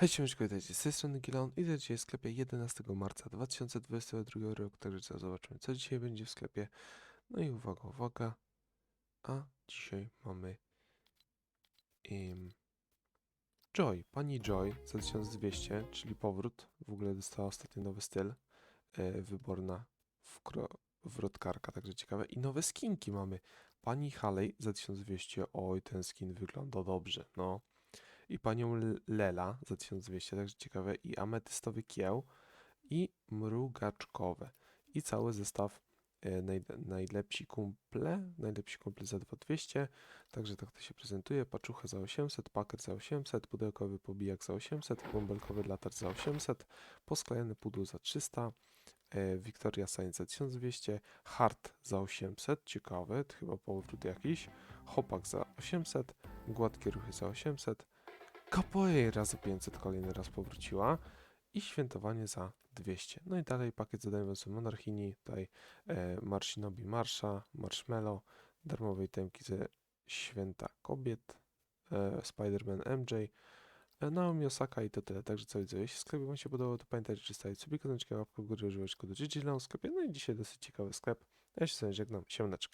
Hej, siemeczko, witajcie, z tej strony Gilon i dzisiaj w sklepie 11 marca 2022 roku, także co zobaczymy, co dzisiaj będzie w sklepie. No i uwaga, uwaga, a dzisiaj mamy Joy, pani Joy za 1200, czyli powrót, w ogóle dostała ostatnio nowy styl, e, wyborna wrotkarka, także ciekawe. I nowe skinki mamy, pani Haley za 1200, oj ten skin wygląda dobrze, no i panią Lela za 1200, także ciekawe, i ametystowy kieł i mrugaczkowe. I cały zestaw e, naj, najlepsi kumple, najlepsi kumple za 2200, także tak to się prezentuje, paczucha za 800, pakiet za 800, pudełkowy pobijak za 800, bąbelkowy latarz za 800, posklejony pudło za 300, e, Victoria Science za 1200, Hard za 800, ciekawe, to chyba powrót jakiś, Hopak za 800, Gładkie ruchy za 800, Capoeira za 500 kolejny raz powróciła i świętowanie za 200. No i dalej pakiet zadań z Monarchini, tutaj e, Marshinobi Marsha, Marshmallow, darmowej temki ze Święta Kobiet, e, Spider-Man MJ, e, Naomi Osaka i to tyle. Także co widzę, jeśli sklep Wam się podobał, to pamiętajcie, że stawić sobie koniecznie łapkę w górę, używać kodu GGLAN w sklepie. No i dzisiaj dosyć ciekawy sklep. Ja się z żegnam, siemaneczko.